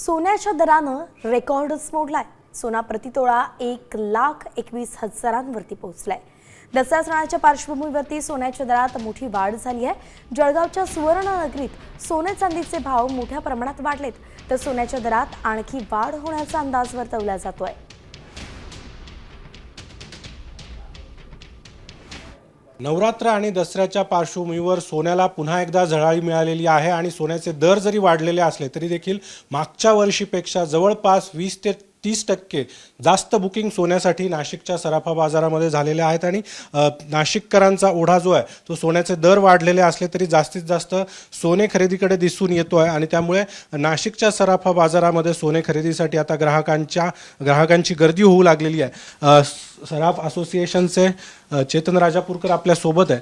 सोन्याच्या दरानं रेकॉर्डच मोडलाय. सोना प्रतितोळा एक लाख एकवीस हजारांवरती पोहोचलाय. दसरा सणाच्या पार्श्वभूमीवरती सोन्याच्या दरात मोठी वाढ झाली आहे. जळगावच्या सुवर्णनगरीत सोने चांदीचे भाव मोठ्या प्रमाणात वाढलेत. तर सोन्याच्या दरात आणखी वाढ होण्याचा अंदाज वर्तवला जातोय. नवरात्र आणि दसऱ्याच्या पार्श्वभूमीवर सोन्याला पुन्हा एकदा झळाळी मिळालेली आहे आणि सोन्याचे दर जरी वाढलेले असले तरी देखील मागच्या वर्षीपेक्षा जवळपास वीस ते तीस टक्के जास्त बुकिंग सोन्यासाठी नाशिकच्या सराफा बाजारामध्ये झालेल्या आहेत आणि नाशिककरांचा ओढा जो आहे तो सोन्याचे दर वाढलेले असले तरी जास्तीत जास्त सोने खरेदीकडे दिसून येतो आहे आणि त्यामुळे नाशिकच्या सराफा बाजारामध्ये सोने खरेदीसाठी आता ग्राहकांच्या ग्राहकांची गर्दी होऊ लागलेली आहे. सराफ असोसिएशनचे चेतन राजापूरकर आपल्यासोबत आहे.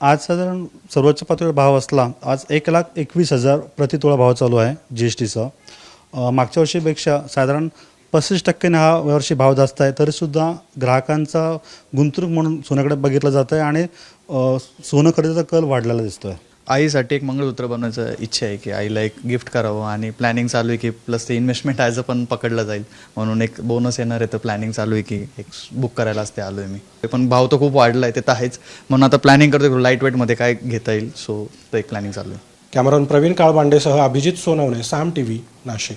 आज साधारण सर्वोच्च पातळीवर भाव असला आज एक लाख एकवीस हजार प्रतितोळा भाव चालू आहे जी एस टीचा मागच्या वर्षीपेक्षा साधारण पस्तीस टक्क्याने हा वर्षी भाव जास्त आहे. तरीसुद्धा ग्राहकांचा गुंतवणूक म्हणून सोन्याकडे बघितलं जातं आहे आणि सोनं खरेदीचा कल वाढलेला दिसतो आहे आईसाठी एक मंगळसूत्र बनवायचं इच्छा आहे की आईला एक गिफ्ट करावं आणि प्लॅनिंग चालू आहे की प्लस ते इन्व्हेस्टमेंट ॲज अ पण पकडलं जाईल. म्हणून एक बोनस येणार आहे तर प्लॅनिंग चालू आहे की एक बुक करायला असते आलो आहे मी. ते पण भाव तर खूप वाढला आहे ते तर आहेच. म्हणून आता प्लॅनिंग करतो लाइट वेटमध्ये काय घेता येईल सो तर एक प्लॅनिंग चालू आहे. कॅमेरॉन प्रवीण काळबांडेसह अभिजित सोनवणे साम टीव्ही नाशिक.